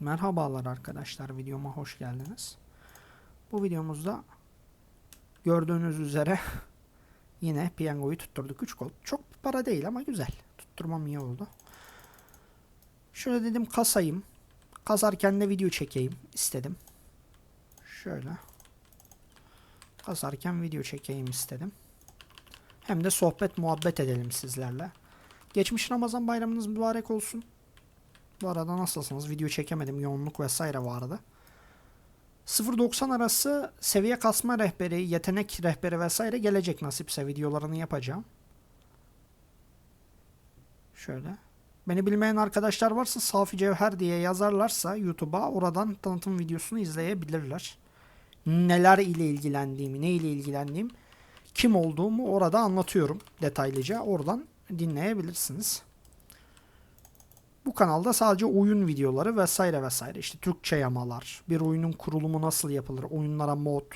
Merhabalar arkadaşlar videoma hoş geldiniz. Bu videomuzda gördüğünüz üzere yine piyangoyu tutturduk 3 gol. Çok para değil ama güzel. Tutturmam iyi oldu. Şöyle dedim kasayım. Kasarken de video çekeyim istedim. Şöyle. Kasarken video çekeyim istedim. Hem de sohbet muhabbet edelim sizlerle. Geçmiş Ramazan bayramınız mübarek olsun. Bu arada nasılsınız? Video çekemedim. Yoğunluk vesaire vardı. 0-90 arası seviye kasma rehberi, yetenek rehberi vesaire gelecek nasipse videolarını yapacağım. Şöyle. Beni bilmeyen arkadaşlar varsa Safi Cevher diye yazarlarsa YouTube'a oradan tanıtım videosunu izleyebilirler. Neler ile ilgilendiğimi, ne ile ilgilendiğim, kim olduğumu orada anlatıyorum detaylıca. Oradan dinleyebilirsiniz. Bu kanalda sadece oyun videoları vesaire vesaire işte Türkçe yamalar, bir oyunun kurulumu nasıl yapılır, oyunlara mod,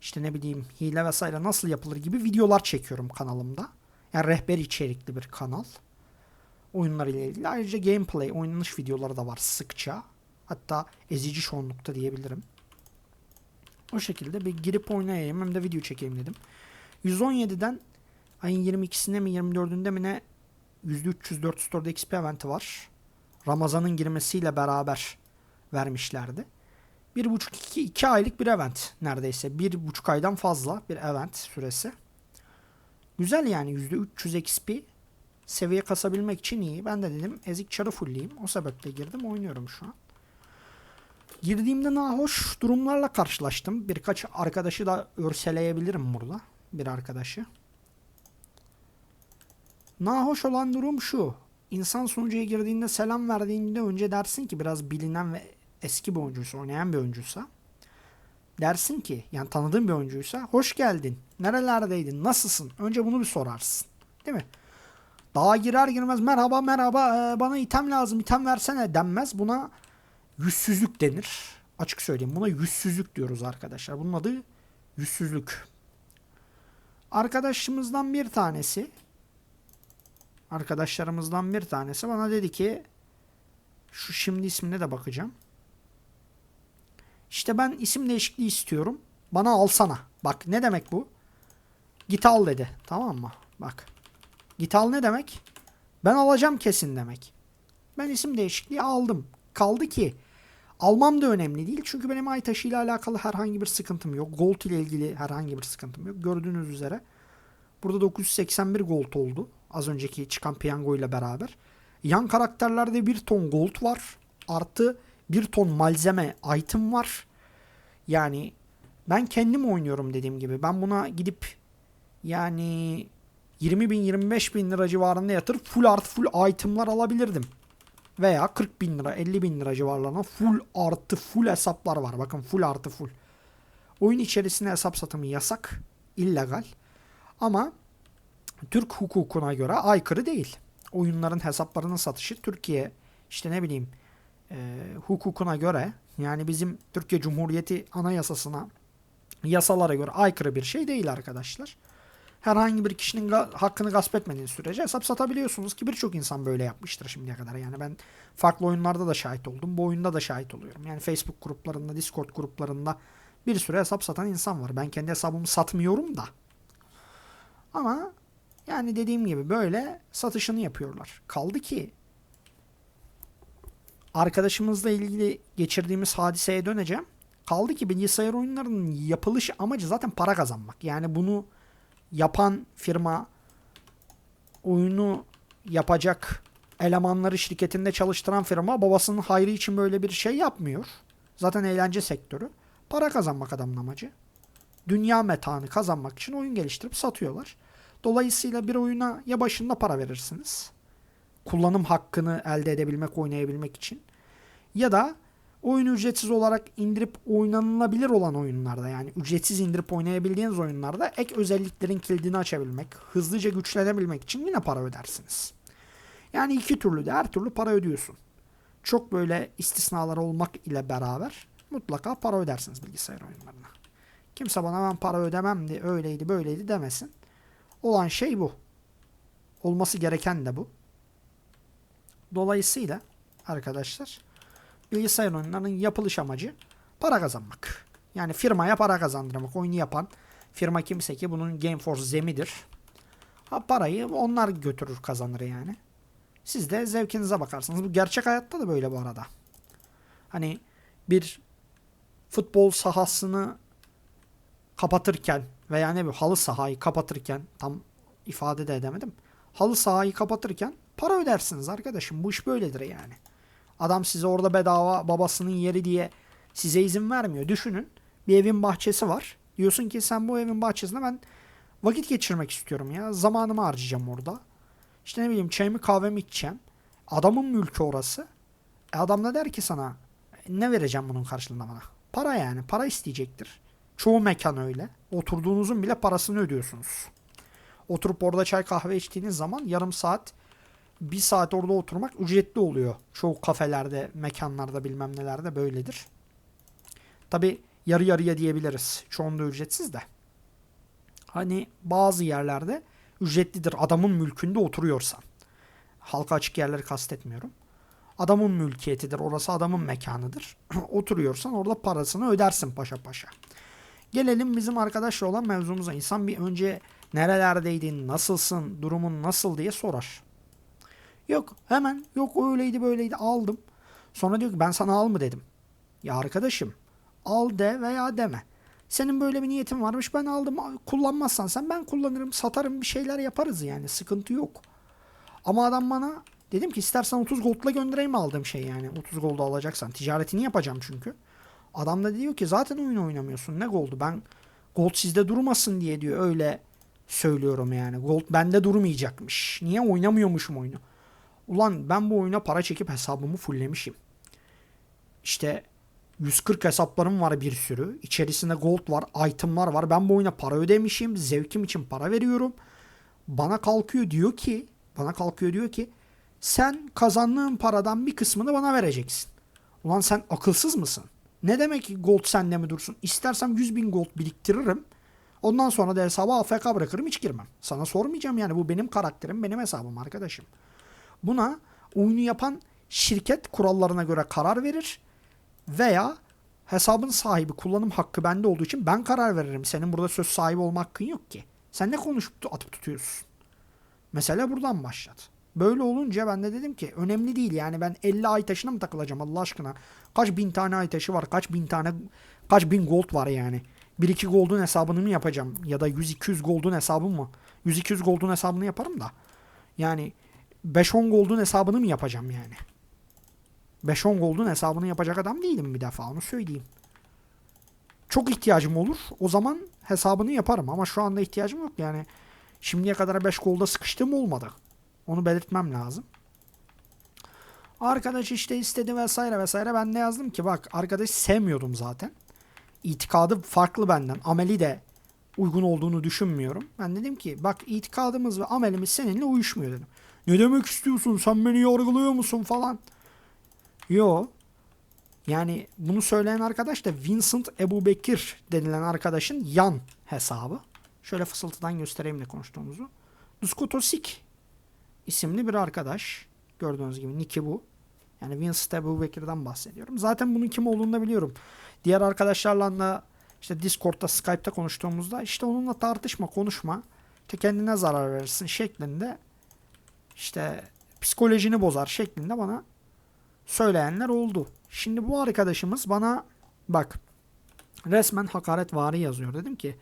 işte ne bileyim hile vesaire nasıl yapılır gibi videolar çekiyorum kanalımda. Yani rehber içerikli bir kanal. Oyunlar ile ilgili. Ayrıca gameplay, oynanış videoları da var sıkça. Hatta ezici çoğunlukta diyebilirim. O şekilde bir girip oynayayım hem de video çekeyim dedim. 117'den ayın 22'sinde mi 24'ünde mi ne %300 400 XP eventi var. Ramazan'ın girmesiyle beraber vermişlerdi. 1,5-2 aylık bir event neredeyse. 1,5 aydan fazla bir event süresi. Güzel yani %300 XP seviye kasabilmek için iyi. Ben de dedim ezik çarı fullleyeyim. O sebeple girdim oynuyorum şu an. Girdiğimde nahoş durumlarla karşılaştım. Birkaç arkadaşı da örseleyebilirim burada. Bir arkadaşı. Nahoş olan durum şu. İnsan sunucuya girdiğinde selam verdiğinde önce dersin ki biraz bilinen ve eski bir oyuncuysa, oynayan bir oyuncuysa dersin ki yani tanıdığın bir oyuncuysa hoş geldin. Nerelerdeydin? Nasılsın? Önce bunu bir sorarsın. Değil mi? Daha girer girmez merhaba merhaba bana item lazım item versene denmez. Buna yüzsüzlük denir. Açık söyleyeyim buna yüzsüzlük diyoruz arkadaşlar. Bunun adı yüzsüzlük. Arkadaşımızdan bir tanesi arkadaşlarımızdan bir tanesi bana dedi ki şu şimdi ismine de bakacağım. İşte ben isim değişikliği istiyorum. Bana alsana. Bak ne demek bu? Git al dedi. Tamam mı? Bak. Git al ne demek? Ben alacağım kesin demek. Ben isim değişikliği aldım. Kaldı ki almam da önemli değil. Çünkü benim Aytaşı ile alakalı herhangi bir sıkıntım yok. Gold ile ilgili herhangi bir sıkıntım yok. Gördüğünüz üzere burada 981 gold oldu. Az önceki çıkan piyango ile beraber. Yan karakterlerde bir ton gold var. Artı bir ton malzeme item var. Yani ben kendim oynuyorum dediğim gibi. Ben buna gidip yani 20 bin 25 bin lira civarında yatırıp full artı full itemlar alabilirdim. Veya 40 bin lira 50 bin lira civarlarına full artı full hesaplar var. Bakın full artı full. Oyun içerisinde hesap satımı yasak. illegal. Ama Türk hukukuna göre aykırı değil. Oyunların hesaplarının satışı Türkiye işte ne bileyim e, hukukuna göre yani bizim Türkiye Cumhuriyeti anayasasına yasalara göre aykırı bir şey değil arkadaşlar. Herhangi bir kişinin hakkını gasp etmediğiniz sürece hesap satabiliyorsunuz ki birçok insan böyle yapmıştır şimdiye kadar. Yani ben farklı oyunlarda da şahit oldum. Bu oyunda da şahit oluyorum. Yani Facebook gruplarında, Discord gruplarında bir sürü hesap satan insan var. Ben kendi hesabımı satmıyorum da. Ama yani dediğim gibi böyle satışını yapıyorlar. Kaldı ki arkadaşımızla ilgili geçirdiğimiz hadiseye döneceğim. Kaldı ki bilgisayar oyunlarının yapılış amacı zaten para kazanmak. Yani bunu yapan firma oyunu yapacak elemanları şirketinde çalıştıran firma babasının hayrı için böyle bir şey yapmıyor. Zaten eğlence sektörü. Para kazanmak adamın amacı. Dünya metanı kazanmak için oyun geliştirip satıyorlar. Dolayısıyla bir oyuna ya başında para verirsiniz. Kullanım hakkını elde edebilmek, oynayabilmek için. Ya da oyunu ücretsiz olarak indirip oynanılabilir olan oyunlarda yani ücretsiz indirip oynayabildiğiniz oyunlarda ek özelliklerin kilidini açabilmek, hızlıca güçlenebilmek için yine para ödersiniz. Yani iki türlü de her türlü para ödüyorsun. Çok böyle istisnalar olmak ile beraber mutlaka para ödersiniz bilgisayar oyunlarına. Kimse bana ben para ödemem de öyleydi böyleydi demesin. Olan şey bu. Olması gereken de bu. Dolayısıyla arkadaşlar bilgisayar oyunlarının yapılış amacı para kazanmak. Yani firmaya para kazandırmak. Oyunu yapan firma kimse ki bunun Gameforce Zemi'dir. Ha parayı onlar götürür kazanır yani. Siz de zevkinize bakarsınız. Bu gerçek hayatta da böyle bu arada. Hani bir futbol sahasını kapatırken veya ne bir halı sahayı kapatırken tam ifade de edemedim. Halı sahayı kapatırken para ödersiniz arkadaşım. Bu iş böyledir yani. Adam size orada bedava babasının yeri diye size izin vermiyor. Düşünün bir evin bahçesi var. Diyorsun ki sen bu evin bahçesinde ben vakit geçirmek istiyorum ya. Zamanımı harcayacağım orada. İşte ne bileyim çayımı kahvemi içeceğim. Adamın mülkü orası. E adam da der ki sana ne vereceğim bunun karşılığında bana? Para yani. Para isteyecektir. Çoğu mekan öyle. Oturduğunuzun bile parasını ödüyorsunuz. Oturup orada çay kahve içtiğiniz zaman yarım saat bir saat orada oturmak ücretli oluyor. Çoğu kafelerde, mekanlarda bilmem nelerde böyledir. Tabi yarı yarıya diyebiliriz. Çoğunda ücretsiz de. Hani bazı yerlerde ücretlidir adamın mülkünde oturuyorsan. Halka açık yerleri kastetmiyorum. Adamın mülkiyetidir. Orası adamın mekanıdır. Oturuyorsan orada parasını ödersin paşa paşa. Gelelim bizim arkadaşla olan mevzumuza. İnsan bir önce nerelerdeydin, nasılsın, durumun nasıl diye sorar. Yok hemen yok öyleydi böyleydi aldım. Sonra diyor ki ben sana al mı dedim. Ya arkadaşım al de veya deme. Senin böyle bir niyetin varmış ben aldım kullanmazsan sen ben kullanırım satarım bir şeyler yaparız yani sıkıntı yok. Ama adam bana dedim ki istersen 30 gold'la göndereyim aldığım şey yani 30 gold alacaksan ticaretini yapacağım çünkü. Adam da diyor ki zaten oyun oynamıyorsun ne gold'u ben gold sizde durmasın diye diyor öyle söylüyorum yani gold bende durmayacakmış. Niye oynamıyormuşum oyunu? Ulan ben bu oyuna para çekip hesabımı fulllemişim. İşte 140 hesaplarım var bir sürü. İçerisinde gold var, itemlar var. Ben bu oyuna para ödemişim. Zevkim için para veriyorum. Bana kalkıyor diyor ki, bana kalkıyor diyor ki sen kazandığın paradan bir kısmını bana vereceksin. Ulan sen akılsız mısın? Ne demek ki gold sende mi dursun? İstersem 100 bin gold biriktiririm. Ondan sonra da hesabı AFK bırakırım hiç girmem. Sana sormayacağım yani bu benim karakterim benim hesabım arkadaşım. Buna oyunu yapan şirket kurallarına göre karar verir veya hesabın sahibi kullanım hakkı bende olduğu için ben karar veririm. Senin burada söz sahibi olma hakkın yok ki. Sen ne konuşup atıp tutuyorsun? Mesele buradan başladı. Böyle olunca ben de dedim ki önemli değil yani ben 50 ay taşına mı takılacağım Allah aşkına? Kaç bin tane ay taşı var? Kaç bin tane kaç bin gold var yani? 1-2 gold'un hesabını mı yapacağım? Ya da 100-200 gold'un hesabı mı? 100-200 gold'un hesabını yaparım da. Yani 5-10 gold'un hesabını mı yapacağım yani? 5-10 gold'un hesabını yapacak adam değilim bir defa onu söyleyeyim. Çok ihtiyacım olur. O zaman hesabını yaparım ama şu anda ihtiyacım yok yani. Şimdiye kadar 5 golda sıkıştığım olmadı. Onu belirtmem lazım. Arkadaş işte istedi vesaire vesaire. Ben de yazdım ki bak arkadaş sevmiyordum zaten. İtikadı farklı benden. Ameli de uygun olduğunu düşünmüyorum. Ben dedim ki bak itikadımız ve amelimiz seninle uyuşmuyor dedim. Ne demek istiyorsun sen beni yargılıyor musun falan. Yo. Yani bunu söyleyen arkadaş da Vincent Ebu Bekir denilen arkadaşın yan hesabı. Şöyle fısıltıdan göstereyim ne konuştuğumuzu. Duskotosik isimli bir arkadaş. Gördüğünüz gibi Nick'i bu. Yani Vincent Ebu Bekir'den bahsediyorum. Zaten bunun kim olduğunu da biliyorum. Diğer arkadaşlarla da işte Discord'da, Skype'ta konuştuğumuzda işte onunla tartışma, konuşma. İşte kendine zarar verirsin şeklinde işte psikolojini bozar şeklinde bana söyleyenler oldu. Şimdi bu arkadaşımız bana bak resmen hakaret vari yazıyor. Dedim ki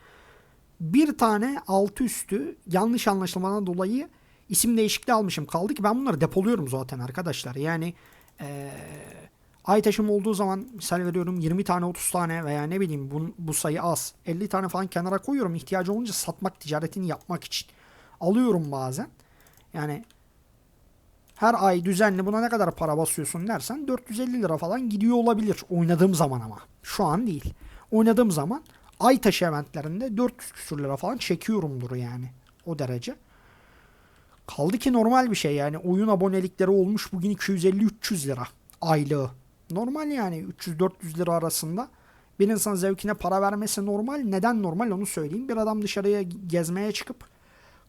bir tane altı üstü yanlış anlaşılmadan dolayı isim değişikliği almışım. Kaldı ki ben bunları depoluyorum zaten arkadaşlar. Yani ee, ay taşım olduğu zaman misal veriyorum 20 tane 30 tane veya ne bileyim bu, bu sayı az. 50 tane falan kenara koyuyorum. ihtiyacı olunca satmak ticaretini yapmak için. Alıyorum bazen. Yani her ay düzenli buna ne kadar para basıyorsun dersen 450 lira falan gidiyor olabilir oynadığım zaman ama. Şu an değil. Oynadığım zaman ay taşı eventlerinde 400 küsür lira falan çekiyorumdur yani. O derece. Kaldı ki normal bir şey yani oyun abonelikleri olmuş bugün 250-300 lira aylığı. Normal yani 300-400 lira arasında. Bir insan zevkine para vermesi normal. Neden normal onu söyleyeyim. Bir adam dışarıya gezmeye çıkıp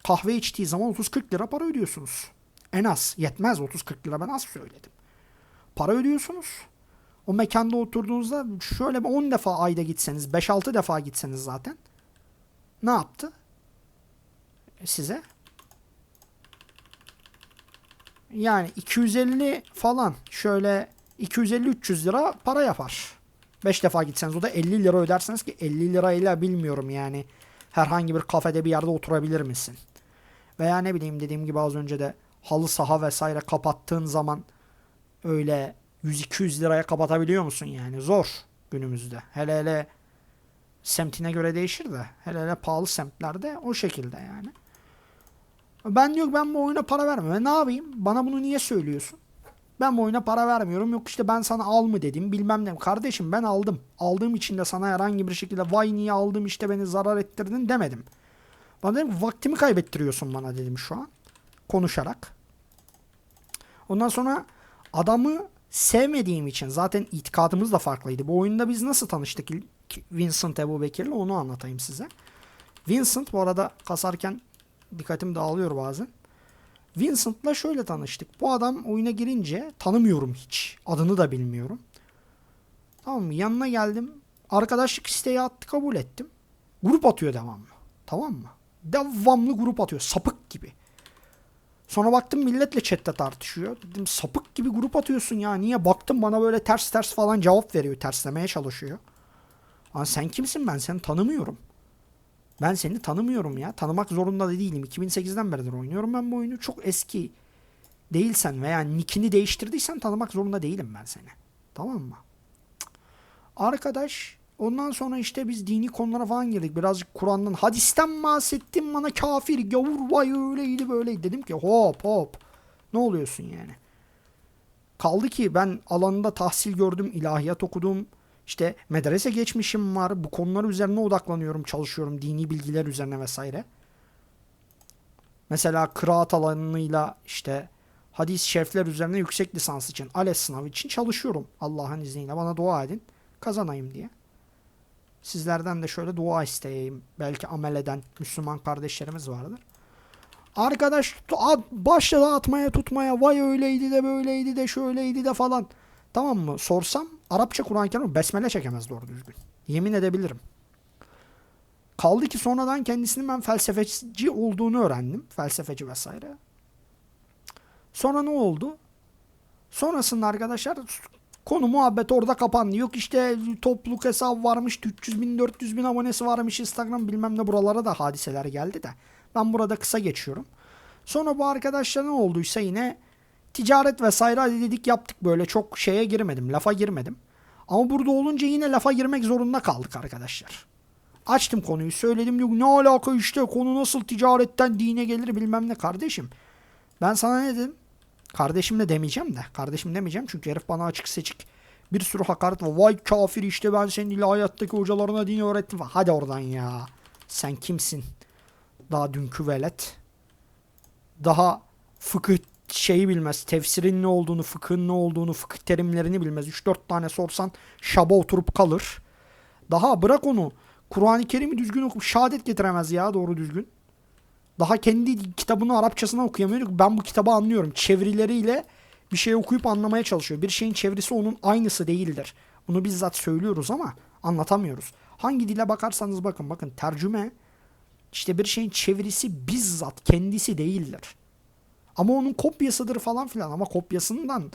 kahve içtiği zaman 30-40 lira para ödüyorsunuz. En az. Yetmez 30-40 lira ben az söyledim. Para ödüyorsunuz. O mekanda oturduğunuzda şöyle bir 10 defa ayda gitseniz, 5-6 defa gitseniz zaten ne yaptı? Size yani 250 falan şöyle 250-300 lira para yapar. 5 defa gitseniz o da 50 lira öderseniz ki 50 lirayla bilmiyorum yani herhangi bir kafede bir yerde oturabilir misin? Veya ne bileyim dediğim gibi az önce de halı saha vesaire kapattığın zaman öyle 100-200 liraya kapatabiliyor musun yani? Zor günümüzde. Hele hele semtine göre değişir de. Hele hele pahalı semtlerde o şekilde yani. Ben diyor ben bu oyuna para vermiyorum. E ne yapayım? Bana bunu niye söylüyorsun? Ben bu oyuna para vermiyorum. Yok işte ben sana al mı dedim bilmem ne. Kardeşim ben aldım. Aldığım için de sana herhangi bir şekilde vay niye aldım işte beni zarar ettirdin demedim. Bana dedim vaktimi kaybettiriyorsun bana dedim şu an. Konuşarak. Ondan sonra adamı sevmediğim için zaten itikadımız da farklıydı. Bu oyunda biz nasıl tanıştık Vincent Ebu Bekir'le onu anlatayım size. Vincent bu arada kasarken dikkatim dağılıyor bazen. Vincent'la şöyle tanıştık. Bu adam oyuna girince tanımıyorum hiç. Adını da bilmiyorum. Tamam mı? Yanına geldim. Arkadaşlık isteği attı kabul ettim. Grup atıyor devamlı. Tamam mı? Devamlı grup atıyor. Sapık gibi. Sonra baktım milletle chatte tartışıyor. Dedim sapık gibi grup atıyorsun ya. Niye? Baktım bana böyle ters ters falan cevap veriyor. Terslemeye çalışıyor. Lan sen kimsin ben seni tanımıyorum. Ben seni tanımıyorum ya. Tanımak zorunda da değilim. 2008'den beridir oynuyorum ben bu oyunu. Çok eski değilsen veya nickini değiştirdiysen tanımak zorunda değilim ben seni. Tamam mı? Arkadaş ondan sonra işte biz dini konulara falan girdik. Birazcık Kur'an'dan hadisten bahsettim bana kafir gavur vay öyleydi böyleydi. Dedim ki hop hop ne oluyorsun yani? Kaldı ki ben alanında tahsil gördüm, ilahiyat okudum. İşte medrese geçmişim var. Bu konular üzerine odaklanıyorum, çalışıyorum. Dini bilgiler üzerine vesaire. Mesela kıraat alanıyla işte hadis şerifler üzerine yüksek lisans için, ALES sınavı için çalışıyorum. Allah'ın izniyle bana dua edin. Kazanayım diye. Sizlerden de şöyle dua isteyeyim. Belki amel eden Müslüman kardeşlerimiz vardır. Arkadaş başladı atmaya tutmaya vay öyleydi de böyleydi de şöyleydi de falan. Tamam mı? Sorsam Arapça Kur'an-ı Kerim besmele çekemez doğru düzgün. Yemin edebilirim. Kaldı ki sonradan kendisinin ben felsefeci olduğunu öğrendim. Felsefeci vesaire. Sonra ne oldu? Sonrasında arkadaşlar konu muhabbet orada kapandı. Yok işte topluluk hesabı varmış 300 bin 400 bin abonesi varmış Instagram bilmem ne buralara da hadiseler geldi de. Ben burada kısa geçiyorum. Sonra bu arkadaşlar ne olduysa yine ticaret vesaire dedik yaptık böyle çok şeye girmedim lafa girmedim. Ama burada olunca yine lafa girmek zorunda kaldık arkadaşlar. Açtım konuyu söyledim yok ne alaka işte konu nasıl ticaretten dine gelir bilmem ne kardeşim. Ben sana ne dedim? Kardeşim de demeyeceğim de. Kardeşim demeyeceğim çünkü herif bana açık seçik bir sürü hakaret var. Vay kafir işte ben senin ilahiyattaki hocalarına dini öğrettim. Hadi oradan ya. Sen kimsin? Daha dünkü velet. Daha fıkıh şeyi bilmez. Tefsirin ne olduğunu, fıkhın ne olduğunu, fıkıh terimlerini bilmez. 3-4 tane sorsan şaba oturup kalır. Daha bırak onu. Kur'an-ı Kerim'i düzgün okup şehadet getiremez ya doğru düzgün. Daha kendi kitabını Arapçasına okuyamıyor. Ben bu kitabı anlıyorum. Çevirileriyle bir şey okuyup anlamaya çalışıyor. Bir şeyin çevirisi onun aynısı değildir. Bunu bizzat söylüyoruz ama anlatamıyoruz. Hangi dile bakarsanız bakın bakın tercüme işte bir şeyin çevirisi bizzat kendisi değildir. Ama onun kopyasıdır falan filan ama kopyasından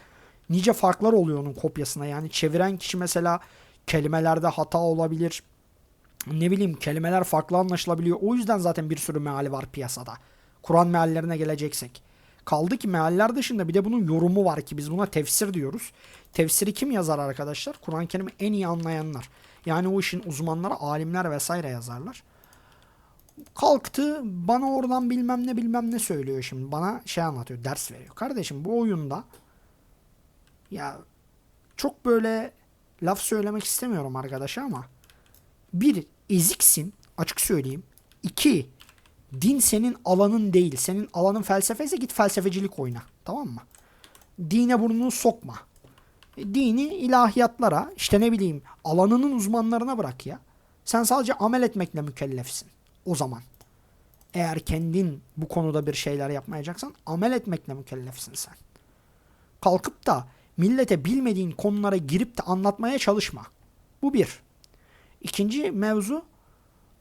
nice farklar oluyor onun kopyasına. Yani çeviren kişi mesela kelimelerde hata olabilir. Ne bileyim kelimeler farklı anlaşılabiliyor. O yüzden zaten bir sürü meali var piyasada. Kur'an meallerine geleceksek. Kaldı ki mealler dışında bir de bunun yorumu var ki biz buna tefsir diyoruz. Tefsiri kim yazar arkadaşlar? Kur'an-ı Kerim'i en iyi anlayanlar. Yani o işin uzmanları, alimler vesaire yazarlar kalktı bana oradan bilmem ne bilmem ne söylüyor şimdi. Bana şey anlatıyor, ders veriyor. Kardeşim bu oyunda ya çok böyle laf söylemek istemiyorum arkadaşa ama bir eziksin açık söyleyeyim. İki din senin alanın değil. Senin alanın felsefeyse git felsefecilik oyna. Tamam mı? Dine burnunu sokma. Dini ilahiyatlara işte ne bileyim alanının uzmanlarına bırak ya. Sen sadece amel etmekle mükellefsin o zaman. Eğer kendin bu konuda bir şeyler yapmayacaksan amel etmekle mükellefsin sen. Kalkıp da millete bilmediğin konulara girip de anlatmaya çalışma. Bu bir. İkinci mevzu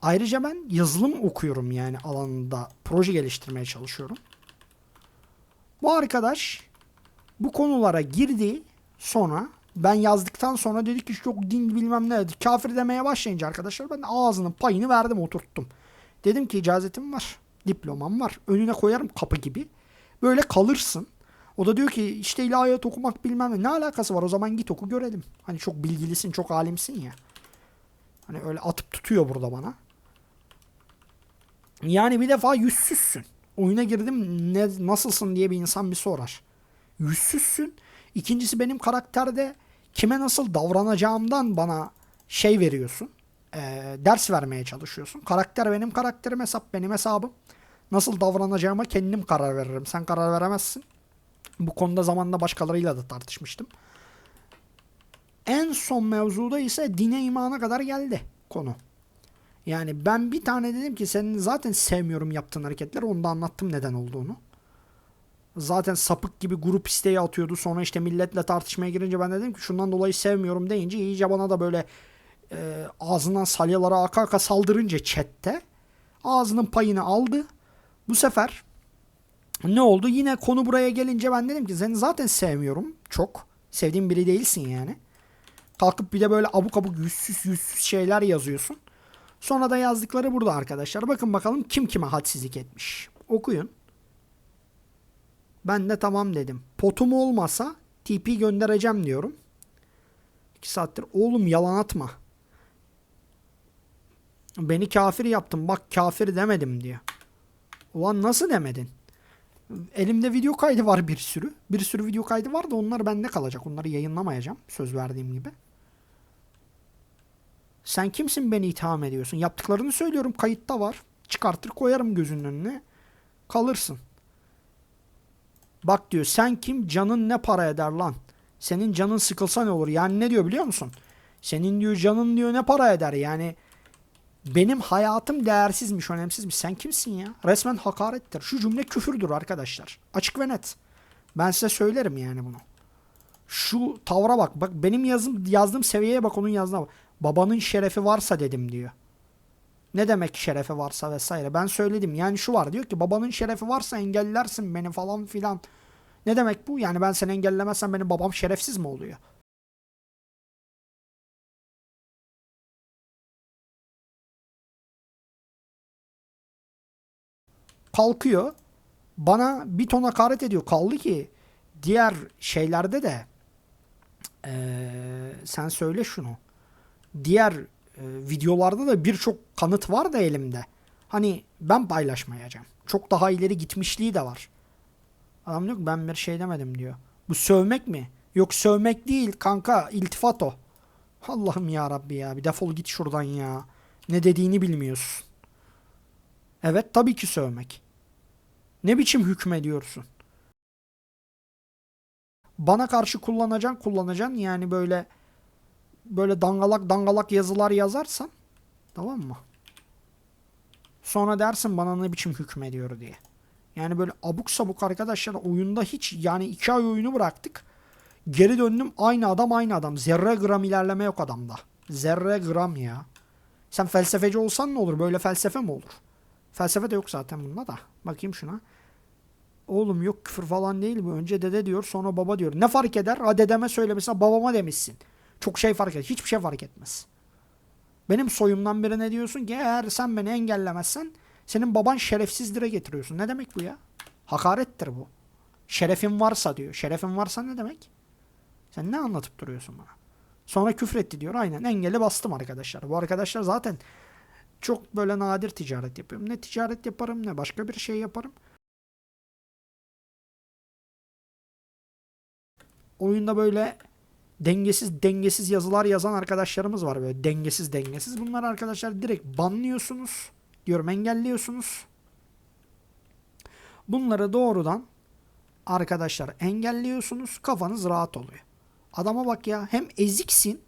ayrıca ben yazılım okuyorum yani alanında proje geliştirmeye çalışıyorum. Bu arkadaş bu konulara girdi sonra ben yazdıktan sonra dedi ki çok din bilmem ne dedi. Kafir demeye başlayınca arkadaşlar ben ağzının payını verdim oturttum. Dedim ki icazetim var. Diplomam var. Önüne koyarım kapı gibi. Böyle kalırsın. O da diyor ki işte ilahiyat okumak bilmem ne. Ne alakası var o zaman git oku görelim. Hani çok bilgilisin çok alimsin ya. Hani öyle atıp tutuyor burada bana. Yani bir defa yüzsüzsün. Oyuna girdim ne nasılsın diye bir insan bir sorar. Yüzsüzsün. İkincisi benim karakterde kime nasıl davranacağımdan bana şey veriyorsun. Ee, ders vermeye çalışıyorsun. Karakter benim karakterim hesap benim hesabım. Nasıl davranacağıma kendim karar veririm. Sen karar veremezsin. Bu konuda zamanla başkalarıyla da tartışmıştım. En son mevzuda ise dine imana kadar geldi konu. Yani ben bir tane dedim ki senin zaten sevmiyorum yaptığın hareketler. Onu da anlattım neden olduğunu. Zaten sapık gibi grup isteği atıyordu. Sonra işte milletle tartışmaya girince ben dedim ki şundan dolayı sevmiyorum deyince iyice bana da böyle e, ağzından salyalara aka aka saldırınca chatte ağzının payını aldı. Bu sefer ne oldu? Yine konu buraya gelince ben dedim ki seni zaten sevmiyorum çok. Sevdiğim biri değilsin yani. Kalkıp bir de böyle abuk abuk yüzsüz yüzsüz şeyler yazıyorsun. Sonra da yazdıkları burada arkadaşlar. Bakın bakalım kim kime hadsizlik etmiş. Okuyun. Ben de tamam dedim. Potum olmasa TP göndereceğim diyorum. 2 saattir oğlum yalan atma. Beni kafir yaptın bak kafir demedim diyor. Ulan nasıl demedin? Elimde video kaydı var bir sürü. Bir sürü video kaydı var da onlar bende kalacak. Onları yayınlamayacağım. Söz verdiğim gibi. Sen kimsin beni itham ediyorsun? Yaptıklarını söylüyorum. Kayıtta var. Çıkartır koyarım gözünün önüne. Kalırsın. Bak diyor sen kim canın ne para eder lan? Senin canın sıkılsa ne olur? Yani ne diyor biliyor musun? Senin diyor canın diyor ne para eder? Yani benim hayatım değersizmiş, önemsizmiş. Sen kimsin ya? Resmen hakarettir. Şu cümle küfürdür arkadaşlar. Açık ve net. Ben size söylerim yani bunu. Şu tavra bak. Bak benim yazım, yazdığım seviyeye bak onun yazdığına bak. Babanın şerefi varsa dedim diyor. Ne demek şerefi varsa vesaire. Ben söyledim. Yani şu var diyor ki babanın şerefi varsa engellersin beni falan filan. Ne demek bu? Yani ben seni engellemezsem benim babam şerefsiz mi oluyor? Kalkıyor. Bana bir ton hakaret ediyor. Kaldı ki diğer şeylerde de eee, sen söyle şunu. Diğer e, videolarda da birçok kanıt var da elimde. Hani ben paylaşmayacağım. Çok daha ileri gitmişliği de var. Adam diyor ki ben bir şey demedim diyor. Bu sövmek mi? Yok sövmek değil kanka iltifat o. Allah'ım ya Rabbi ya bir defol git şuradan ya. Ne dediğini bilmiyorsun. Evet tabii ki sövmek. Ne biçim hükmediyorsun? Bana karşı kullanacaksın kullanacaksın yani böyle böyle dangalak dangalak yazılar yazarsan tamam mı? Sonra dersin bana ne biçim hükmediyor diye. Yani böyle abuk sabuk arkadaşlar oyunda hiç yani iki ay oyunu bıraktık. Geri döndüm aynı adam aynı adam. Zerre gram ilerleme yok adamda. Zerre gram ya. Sen felsefeci olsan ne olur? Böyle felsefe mi olur? Felsefe de yok zaten bunda da. Bakayım şuna. Oğlum yok küfür falan değil bu. Önce dede diyor sonra baba diyor. Ne fark eder? Ha dedeme söylemişsin babama demişsin. Çok şey fark eder. Hiçbir şey fark etmez. Benim soyumdan birine diyorsun ki eğer sen beni engellemezsen senin baban şerefsizlire getiriyorsun. Ne demek bu ya? Hakarettir bu. Şerefin varsa diyor. Şerefin varsa ne demek? Sen ne anlatıp duruyorsun bana? Sonra küfretti diyor. Aynen engeli bastım arkadaşlar. Bu arkadaşlar zaten çok böyle nadir ticaret yapıyorum. Ne ticaret yaparım ne başka bir şey yaparım. Oyunda böyle dengesiz dengesiz yazılar yazan arkadaşlarımız var böyle dengesiz dengesiz. Bunlar arkadaşlar direkt banlıyorsunuz. Diyorum engelliyorsunuz. Bunları doğrudan arkadaşlar engelliyorsunuz. Kafanız rahat oluyor. Adama bak ya hem eziksin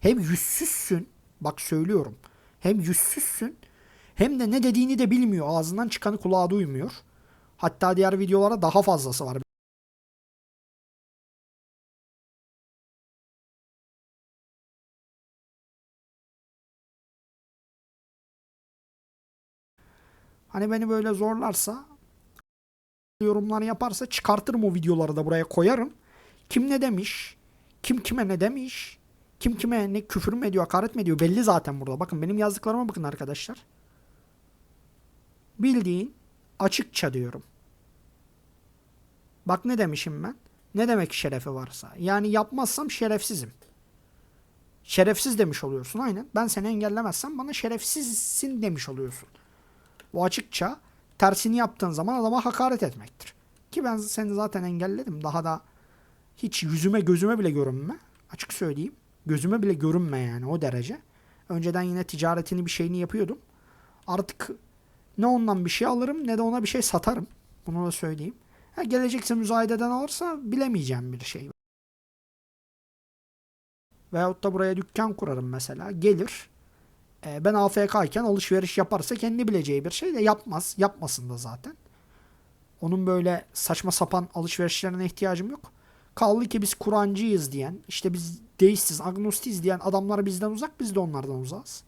hem yüzsüzsün. Bak söylüyorum. Hem yüzsüzsün hem de ne dediğini de bilmiyor. Ağzından çıkanı kulağa duymuyor. Hatta diğer videolara daha fazlası var. Hani beni böyle zorlarsa yorumlar yaparsa çıkartırım o videoları da buraya koyarım. Kim ne demiş? Kim kime ne demiş? Kim kime ne küfür mü ediyor, hakaret mi ediyor belli zaten burada. Bakın benim yazdıklarıma bakın arkadaşlar. Bildiğin açıkça diyorum. Bak ne demişim ben? Ne demek şerefi varsa? Yani yapmazsam şerefsizim. Şerefsiz demiş oluyorsun aynen. Ben seni engellemezsem bana şerefsizsin demiş oluyorsun. Bu açıkça tersini yaptığın zaman adama hakaret etmektir. Ki ben seni zaten engelledim. Daha da hiç yüzüme gözüme bile görünme. Açık söyleyeyim. Gözüme bile görünme yani o derece. Önceden yine ticaretini bir şeyini yapıyordum. Artık ne ondan bir şey alırım ne de ona bir şey satarım. Bunu da söyleyeyim. Ha, gelecekse müzayededen alırsa bilemeyeceğim bir şey. Veyahut da buraya dükkan kurarım mesela. Gelir. E, ben AFK iken alışveriş yaparsa kendi bileceği bir şey de yapmaz. Yapmasın da zaten. Onun böyle saçma sapan alışverişlerine ihtiyacım yok. Kaldı ki biz Kur'ancıyız diyen, işte biz deistiz, agnostiz diyen adamlar bizden uzak, biz de onlardan uzağız.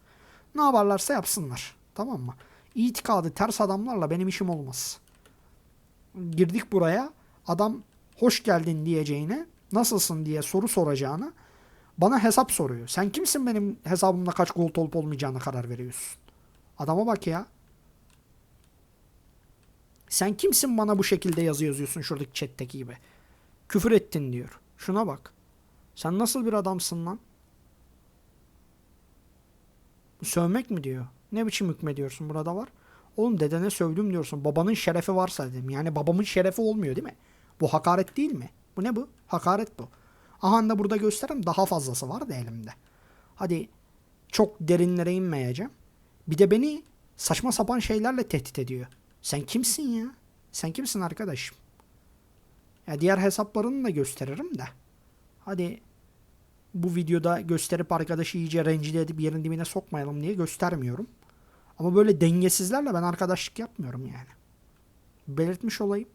Ne yaparlarsa yapsınlar. Tamam mı? İtikadı ters adamlarla benim işim olmaz. Girdik buraya. Adam hoş geldin diyeceğine, nasılsın diye soru soracağına bana hesap soruyor. Sen kimsin benim hesabımda kaç gold olup olmayacağına karar veriyorsun? Adama bak ya. Sen kimsin bana bu şekilde yazı yazıyorsun şuradaki chatteki gibi. Küfür ettin diyor. Şuna bak. Sen nasıl bir adamsın lan? Sövmek mi diyor? Ne biçim hükmediyorsun burada var? Oğlum dedene sövdüm diyorsun. Babanın şerefi varsa dedim. Yani babamın şerefi olmuyor değil mi? Bu hakaret değil mi? Bu ne bu? Hakaret bu. Aha da burada göstereyim daha fazlası var da elimde. Hadi çok derinlere inmeyeceğim. Bir de beni saçma sapan şeylerle tehdit ediyor. Sen kimsin ya? Sen kimsin arkadaşım? Ya diğer hesaplarını da gösteririm de. Hadi bu videoda gösterip arkadaşı iyice rencide edip yerin dibine sokmayalım diye göstermiyorum. Ama böyle dengesizlerle ben arkadaşlık yapmıyorum yani. Belirtmiş olayım.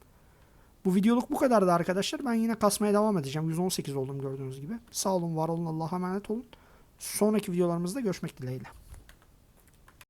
Bu videoluk bu kadardı arkadaşlar. Ben yine kasmaya devam edeceğim. 118 oldum gördüğünüz gibi. Sağ olun, var olun, Allah'a emanet olun. Sonraki videolarımızda görüşmek dileğiyle.